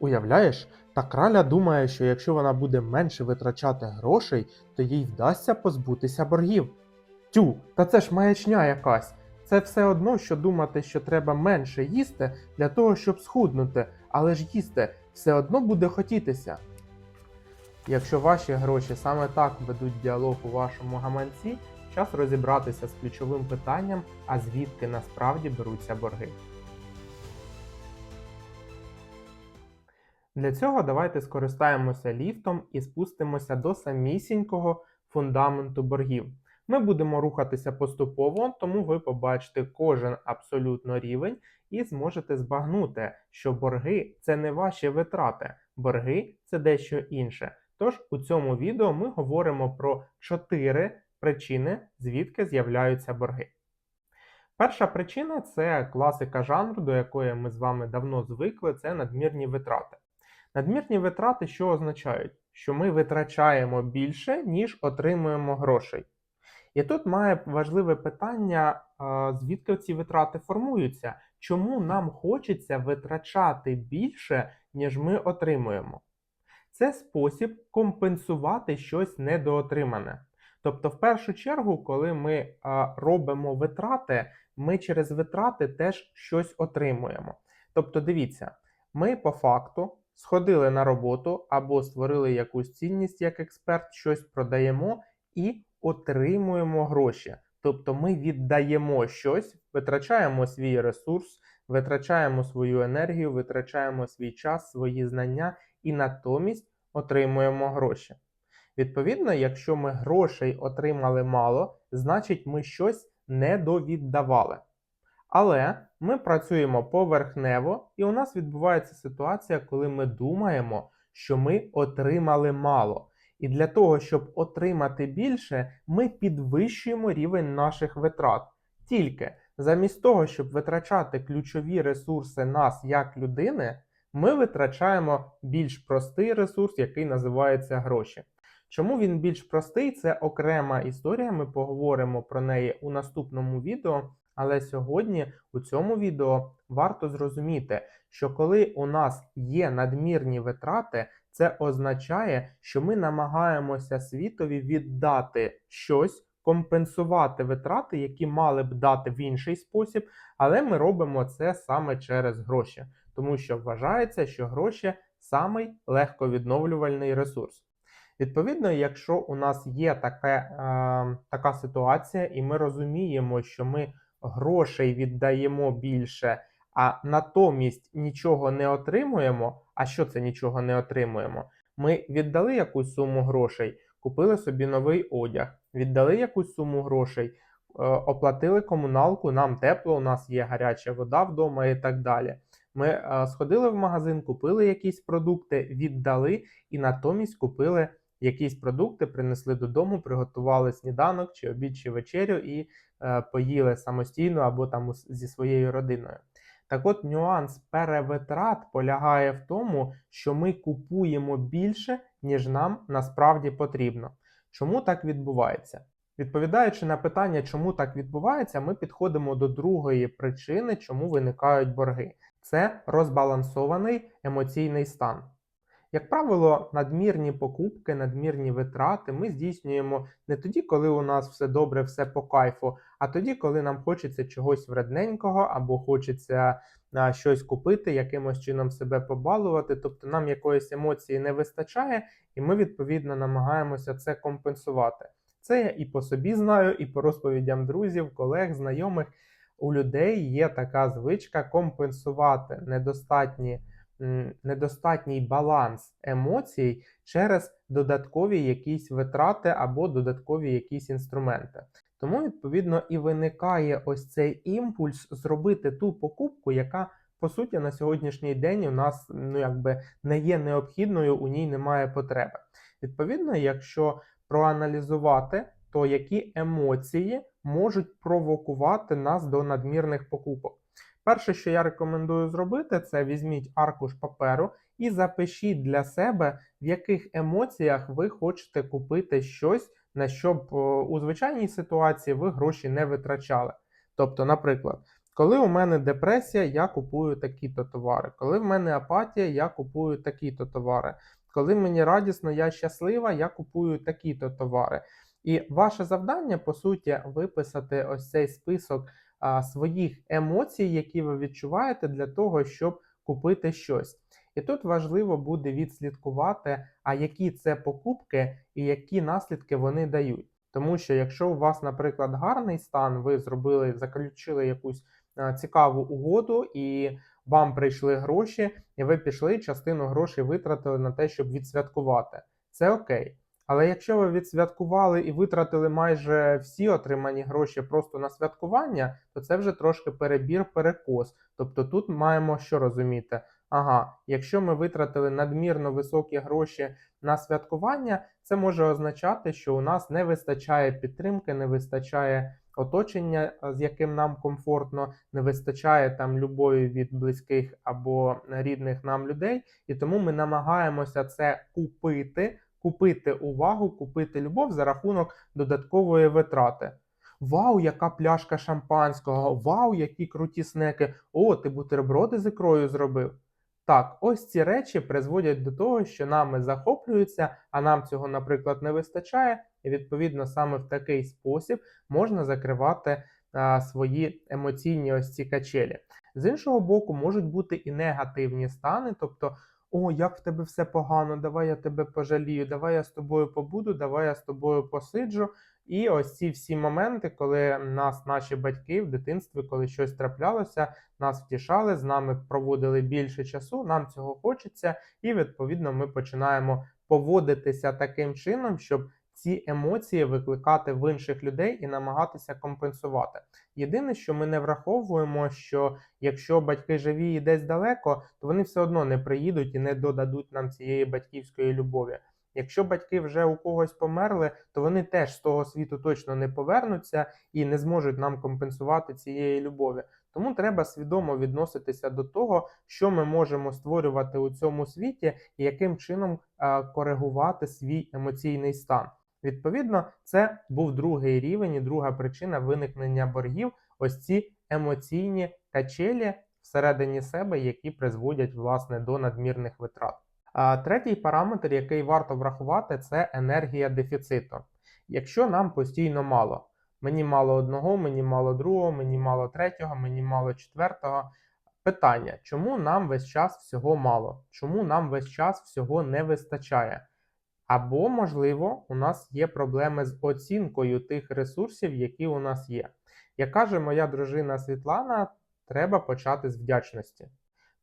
Уявляєш, та краля думає, що якщо вона буде менше витрачати грошей, то їй вдасться позбутися боргів. Тю, та це ж маячня якась. Це все одно, що думати, що треба менше їсти для того, щоб схуднути, але ж їсти все одно буде хотітися. Якщо ваші гроші саме так ведуть діалог у вашому гаманці, час розібратися з ключовим питанням, а звідки насправді беруться борги. Для цього давайте скористаємося ліфтом і спустимося до самісінького фундаменту боргів. Ми будемо рухатися поступово, тому ви побачите кожен абсолютно рівень і зможете збагнути, що борги це не ваші витрати, борги це дещо інше. Тож у цьому відео ми говоримо про чотири причини, звідки з'являються борги. Перша причина це класика жанру, до якої ми з вами давно звикли, це надмірні витрати. Надмірні витрати що означають? Що ми витрачаємо більше, ніж отримуємо грошей. І тут має важливе питання, звідки ці витрати формуються, чому нам хочеться витрачати більше, ніж ми отримуємо. Це спосіб компенсувати щось недоотримане. Тобто, в першу чергу, коли ми робимо витрати, ми через витрати теж щось отримуємо. Тобто, дивіться, ми по факту сходили на роботу або створили якусь цінність як експерт, щось продаємо і отримуємо гроші. Тобто ми віддаємо щось, витрачаємо свій ресурс, витрачаємо свою енергію, витрачаємо свій час, свої знання і натомість отримуємо гроші. Відповідно, якщо ми грошей отримали мало, значить ми щось недовіддавали. Але ми працюємо поверхнево, і у нас відбувається ситуація, коли ми думаємо, що ми отримали мало. І для того, щоб отримати більше, ми підвищуємо рівень наших витрат. Тільки замість того, щоб витрачати ключові ресурси нас як людини, ми витрачаємо більш простий ресурс, який називається гроші. Чому він більш простий? Це окрема історія. Ми поговоримо про неї у наступному відео. Але сьогодні у цьому відео варто зрозуміти, що коли у нас є надмірні витрати, це означає, що ми намагаємося світові віддати щось, компенсувати витрати, які мали б дати в інший спосіб, але ми робимо це саме через гроші, тому що вважається, що гроші самий легковідновлювальний ресурс. Відповідно, якщо у нас є таке, е, така ситуація, і ми розуміємо, що ми грошей віддаємо більше, а натомість нічого не отримуємо. А що це нічого не отримуємо? Ми віддали якусь суму грошей, купили собі новий одяг, віддали якусь суму грошей, е, оплатили комуналку, нам тепло, у нас є гаряча вода вдома і так далі. Ми е, сходили в магазин, купили якісь продукти, віддали і натомість купили якісь продукти, принесли додому, приготували сніданок чи обід чи вечерю і е, поїли самостійно або там зі своєю родиною. Так от нюанс перевитрат полягає в тому, що ми купуємо більше, ніж нам насправді потрібно. Чому так відбувається? Відповідаючи на питання, чому так відбувається, ми підходимо до другої причини, чому виникають борги. Це розбалансований емоційний стан. Як правило, надмірні покупки, надмірні витрати ми здійснюємо не тоді, коли у нас все добре, все по кайфу, а тоді, коли нам хочеться чогось вредненького або хочеться а, щось купити, якимось чином себе побалувати. Тобто нам якоїсь емоції не вистачає, і ми відповідно намагаємося це компенсувати. Це я і по собі знаю, і по розповідям друзів, колег, знайомих. У людей є така звичка компенсувати недостатні недостатній баланс емоцій через додаткові якісь витрати або додаткові якісь інструменти. Тому, відповідно, і виникає ось цей імпульс зробити ту покупку, яка по суті на сьогоднішній день у нас ну якби не є необхідною, у ній немає потреби. Відповідно, якщо проаналізувати, то які емоції можуть провокувати нас до надмірних покупок. Перше, що я рекомендую зробити, це візьміть аркуш паперу і запишіть для себе, в яких емоціях ви хочете купити щось, на що б у звичайній ситуації ви гроші не витрачали. Тобто, наприклад, Коли у мене депресія, я купую такі-то товари. Коли в мене апатія, я купую такі-то товари. Коли мені радісно, я щаслива, я купую такі-то товари. І ваше завдання, по суті, виписати ось цей список своїх емоцій, які ви відчуваєте для того, щоб купити щось. І тут важливо буде відслідкувати, а які це покупки і які наслідки вони дають. Тому що якщо у вас, наприклад, гарний стан, ви зробили, заключили якусь цікаву угоду, і вам прийшли гроші, і ви пішли частину грошей витратили на те, щоб відсвяткувати. Це окей. Але якщо ви відсвяткували і витратили майже всі отримані гроші просто на святкування, то це вже трошки перебір перекос. Тобто тут маємо що розуміти. Ага, якщо ми витратили надмірно високі гроші на святкування, це може означати, що у нас не вистачає підтримки, не вистачає оточення, е, з яким нам комфортно, не вистачає там любові від близьких або рідних нам людей, і тому ми намагаємося це купити, купити увагу, купити любов за рахунок додаткової витрати. Вау, яка пляшка шампанського! Вау, які круті снеки! О, ти бутерброди з ікрою зробив. Так, ось ці речі призводять до того, що нами захоплюються, а нам цього, наприклад, не вистачає, і відповідно саме в такий спосіб можна закривати а, свої емоційні ось ці качелі. З іншого боку, можуть бути і негативні стани, тобто. О, як в тебе все погано, давай я тебе пожалію, давай я з тобою побуду, давай я з тобою посиджу. І ось ці всі моменти, коли нас, наші батьки в дитинстві, коли щось траплялося, нас втішали, з нами проводили більше часу, нам цього хочеться, і відповідно ми починаємо поводитися таким чином, щоб ці емоції викликати в інших людей і намагатися компенсувати. Єдине, що ми не враховуємо, що якщо батьки живі і десь далеко, то вони все одно не приїдуть і не додадуть нам цієї батьківської любові. Якщо батьки вже у когось померли, то вони теж з того світу точно не повернуться і не зможуть нам компенсувати цієї любові. Тому треба свідомо відноситися до того, що ми можемо створювати у цьому світі, і яким чином е, коригувати свій емоційний стан. Відповідно, це був другий рівень і друга причина виникнення боргів. Ось ці емоційні качелі всередині себе, які призводять власне до надмірних витрат. А третій параметр, який варто врахувати, це енергія дефіциту. Якщо нам постійно мало, мені мало одного, мені мало другого, мені мало третього, мені мало четвертого. Питання, чому нам весь час всього мало? Чому нам весь час всього не вистачає? Або, можливо, у нас є проблеми з оцінкою тих ресурсів, які у нас є. Як каже моя дружина Світлана, треба почати з вдячності.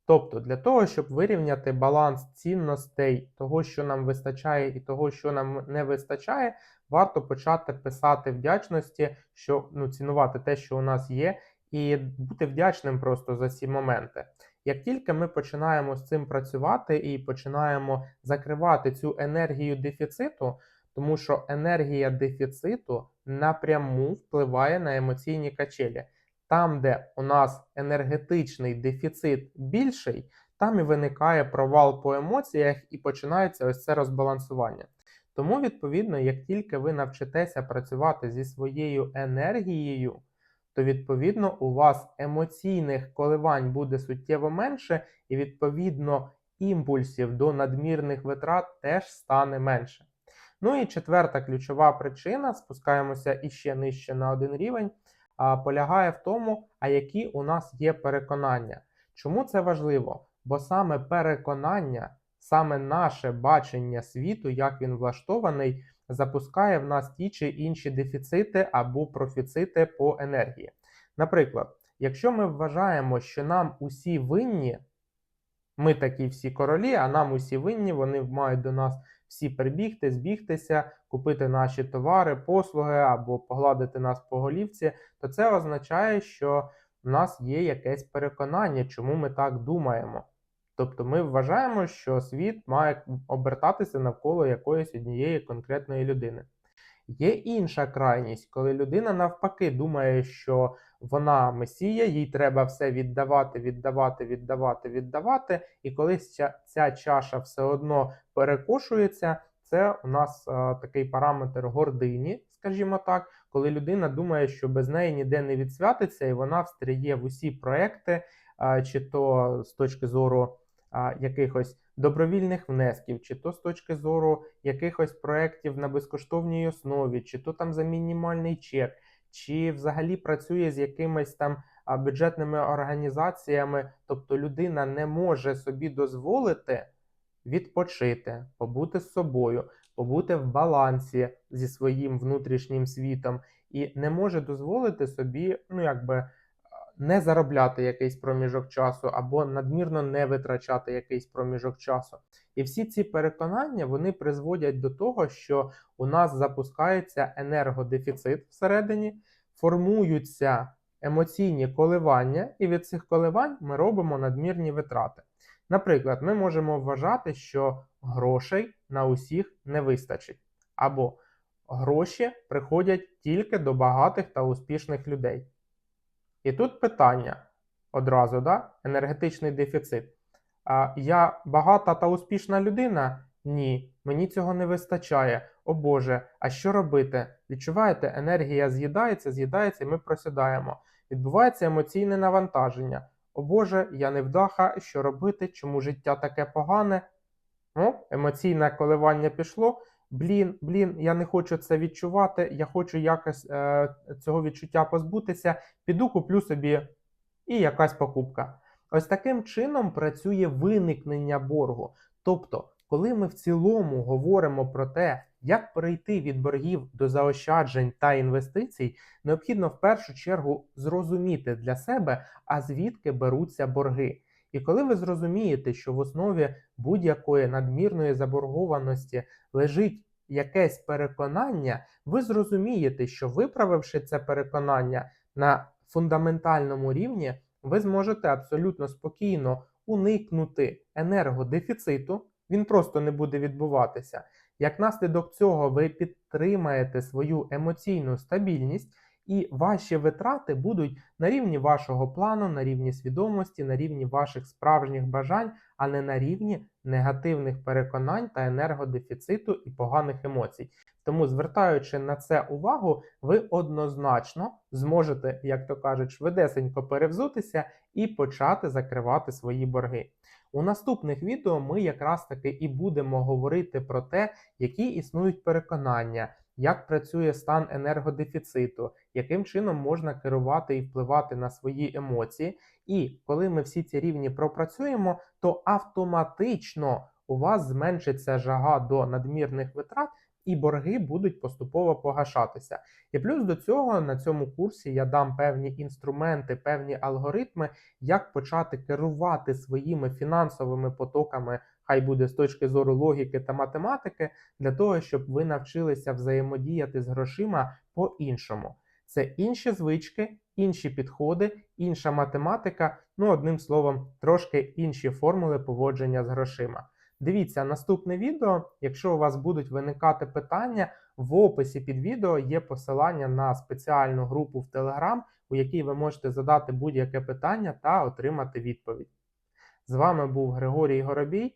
Тобто, для того, щоб вирівняти баланс цінностей того, що нам вистачає, і того, що нам не вистачає, варто почати писати вдячності, що ну, цінувати те, що у нас є, і бути вдячним просто за ці моменти. Як тільки ми починаємо з цим працювати і починаємо закривати цю енергію дефіциту, тому що енергія дефіциту напряму впливає на емоційні качелі. Там, де у нас енергетичний дефіцит більший, там і виникає провал по емоціях і починається ось це розбалансування. Тому, відповідно, як тільки ви навчитеся працювати зі своєю енергією, то відповідно у вас емоційних коливань буде суттєво менше, і відповідно імпульсів до надмірних витрат теж стане менше. Ну і четверта ключова причина, спускаємося іще нижче на один рівень, полягає в тому, а які у нас є переконання. Чому це важливо? Бо саме переконання, саме наше бачення світу, як він влаштований, запускає в нас ті чи інші дефіцити або профіцити по енергії. Наприклад, якщо ми вважаємо, що нам усі винні, ми такі всі королі, а нам усі винні, вони мають до нас всі прибігти, збігтися, купити наші товари, послуги або погладити нас по голівці, то це означає, що в нас є якесь переконання, чому ми так думаємо. Тобто ми вважаємо, що світ має обертатися навколо якоїсь однієї конкретної людини. Є інша крайність, коли людина навпаки думає, що вона месія, їй треба все віддавати, віддавати, віддавати, віддавати. І коли ця, ця чаша все одно перекошується, це у нас е, такий параметр гордині, скажімо так, коли людина думає, що без неї ніде не відсвятиться, і вона встряє в усі проекти, е, чи то з точки зору а, якихось добровільних внесків, чи то з точки зору якихось проєктів на безкоштовній основі, чи то там за мінімальний чек, чи взагалі працює з якимись там бюджетними організаціями, тобто людина не може собі дозволити відпочити, побути з собою, побути в балансі зі своїм внутрішнім світом, і не може дозволити собі, ну якби не заробляти якийсь проміжок часу або надмірно не витрачати якийсь проміжок часу. І всі ці переконання вони призводять до того, що у нас запускається енергодефіцит всередині, формуються емоційні коливання, і від цих коливань ми робимо надмірні витрати. Наприклад, ми можемо вважати, що грошей на усіх не вистачить, або гроші приходять тільки до багатих та успішних людей. І тут питання одразу, да? енергетичний дефіцит. А я багата та успішна людина? Ні, мені цього не вистачає. О Боже, а що робити? Відчуваєте, енергія з'їдається, з'їдається, і ми просідаємо. Відбувається емоційне навантаження. О Боже, я невдаха, що робити, чому життя таке погане? Ну, емоційне коливання пішло. Блін, блін, я не хочу це відчувати, я хочу якось е, цього відчуття позбутися, піду куплю собі і якась покупка. Ось таким чином працює виникнення боргу. Тобто, коли ми в цілому говоримо про те, як перейти від боргів до заощаджень та інвестицій, необхідно в першу чергу зрозуміти для себе, а звідки беруться борги. І коли ви зрозумієте, що в основі будь-якої надмірної заборгованості лежить якесь переконання, ви зрозумієте, що виправивши це переконання на фундаментальному рівні, ви зможете абсолютно спокійно уникнути енергодефіциту, він просто не буде відбуватися. Як наслідок цього, ви підтримаєте свою емоційну стабільність, і ваші витрати будуть на рівні вашого плану, на рівні свідомості, на рівні ваших справжніх бажань, а не на рівні негативних переконань та енергодефіциту і поганих емоцій. Тому, звертаючи на це увагу, ви однозначно зможете, як то кажуть, швидесенько перевзутися і почати закривати свої борги. У наступних відео ми якраз таки і будемо говорити про те, які існують переконання, як працює стан енергодефіциту, яким чином можна керувати і впливати на свої емоції. І коли ми всі ці рівні пропрацюємо, то автоматично у вас зменшиться жага до надмірних витрат. І борги будуть поступово погашатися. І плюс до цього на цьому курсі я дам певні інструменти, певні алгоритми, як почати керувати своїми фінансовими потоками, хай буде з точки зору логіки та математики, для того, щоб ви навчилися взаємодіяти з грошима по-іншому. Це інші звички, інші підходи, інша математика, ну, одним словом, трошки інші формули поводження з грошима. Дивіться наступне відео. Якщо у вас будуть виникати питання, в описі під відео є посилання на спеціальну групу в Telegram, у якій ви можете задати будь-яке питання та отримати відповідь. З вами був Григорій Горобій.